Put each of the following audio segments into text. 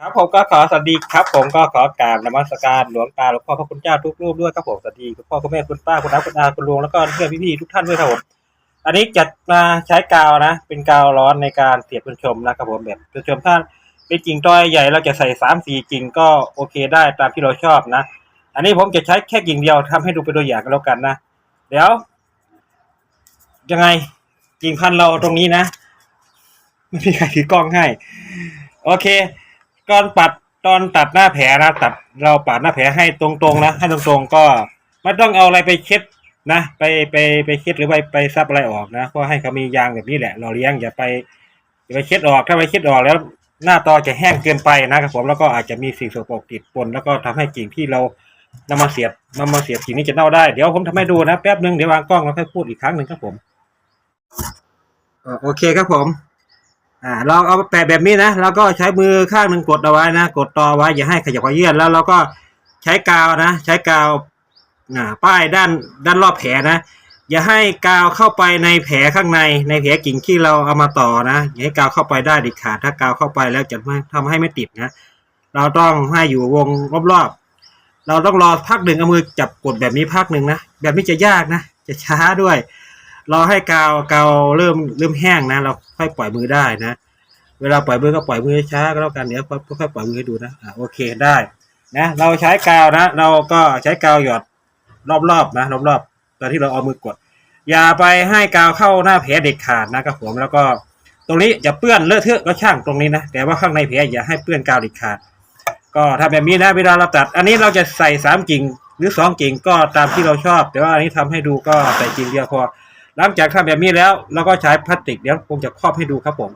ครับผมก็ขอสวัสดีครับ ผมก็ขอกราบนมัสการหลวงตาหลวงพ่อพระคุณเจ้าทุกรูปด้วยครับผมสวัสดีคุณพ่อคุณแม่คุณป้าคุณน้าคุณอาคุณลุงแล้วก็เพื่อนพี่ๆทุกท่านด้วยครับผมอันนี้จะมาใช้กาวนะ เป็นกาวร้อนในการเสียบเป็นชมนะครับผมแบบเป็นชมถ้าเป็นกิ่งต้อยใหญ่เราจะใส่สามสี่กิ่งก็โอเคได้ตามที่เราชอบนะ อันนี้ผมจะใช้แค่กิ่งเดียวทำให้ดูเป็นตัวอย่างกันแล้วกันนะเดี๋ยว ยังไงกิ่งพันเราตรงนี้นะไม่มีใครถือกล้องให้ โอเค ก่อนปัดตอนตัดหน้าแผลนะตัดเราปาดหน้าแผลให้ตรงๆนะให้ตรงๆก็ไม่ต้องเอาอะไรไปเช็ดนะไปไปไปเช็ดหรือไปไปซับอะไรออกนะเพราะให้เขามียางแบบนี้แหละเราเลี้ยงอย่าไปอย่าไปเช็ดออกถ้าไปเช็ดออกแล้ว หน้าตอจะแห้งเกินไปนะครับผมแล้วก็อาจจะมีสิ่งสกปรกติดปนแล้วก็ทำให้กิ่งที่เรานำมาเสียบนำมาเสียบกิ่งนี้จะเน่าได้เดี๋ยวผมทำให้ดูนะแป๊บนึงเดี๋ยววางกล้องแล้วค่อยพูดอีกครั้งหนึ่งครับผมโอเคครับผม อ่าเราเอาแปะแบบนี้นะแล้วก็ใช้มือข้างหนึ่งกดเอาไว้นะกดต่อไว้อย่าให้ขยับขยื่นแล้วเราก็ใช้กาวนะ ใช้กาวอ่าป้ายด้านด้านรอบแผลนะอย่าให้กาวเข้าไปในแผลข้างในในแผลกิ่งที่เราเอามาต่อนะอย่าให้กาวเข้าไปได้ด็ดขาดถ้ากาวเข้าไปแล้วจะไม่ทำให้ไม่ติดนะเราต้องให้อยู่วงรอบๆเราต้องรอพักหนึ่งเอามือจับกดแบบนี้พักหนึ่งนะแบบนี้จะยากนะจะช้าด้วย รอให้กาวกาวเริ่มเริ่มแห้งนะ เราค่อยปล่อยมือได้นะ เวลาปล่อยมือก็ปล่อยมือช้าก็แล้วกันเดี๋ยวค่อยปล่อยมือให้ดูนะอ่าโอเคได้นะเราใช้กาวนะ เราก็ใช้กาวหยอดรอบๆนะรอบๆตอนที่เราเอามือกด อย่าไปให้กาวเข้าหน้าแผลเด็ดขาดนะครับผมแล้วก็ตรงนี้จะเปื้อนเลอะเทอะก็ช่างตรงนี้นะแต่ว่าข้างในแผลอย่าให้เปื้อนกาวเด็ดขาด ก็ถ้าแบบนี้นะเวลาเราตัด อันนี้เราจะใส่สามกิ่งหรือสองกิ่งก็ตามที่เราชอบ แต่ว่าอันนี้ทำให้ดูก็ใส่กิ่งเดียวพอ หลังจากทำแบบนี้แล้วเราก็ใช้พลาสติกเดี๋ยวผมจะครอบให้ดูครับผม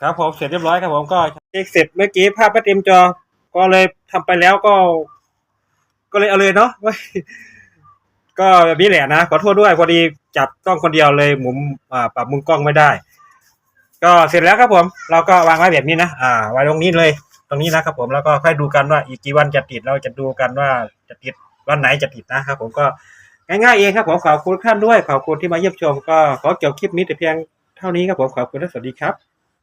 ครับผมเสร็จเรียบร้อยครับผมก็เช็คเสร็จเมื่อกี้ภาพไม่เต็มจอ ก็เลยทำไปแล้วก็ ก็เลยเอาเลยเนาะก็แบบนี้แหละนะขอโทษด้วยพอดีจับกล้องคนเดียวเลยหมุนปรับมุมกล้องไม่ได้ ก็เสร็จแล้วครับผม เราก็วางไว้แบบนี้นะอ่าไว้ตรงนี้เลย ตรงนี้นะครับผมแล้วก็ค่อยดูกันว่าอีกกี่วันจะติดเราจะดูกันว่าจะติดวันไหนจะติดนะครับผมก็ ง่ายๆเองครับผมขอบคุณท่านด้วยขอบคุณที่มาเยี่ยมชมก็ขอจบคลิปนี้แต่เพียงเท่านี้ครับผมขอบคุณและสวัสดีครับ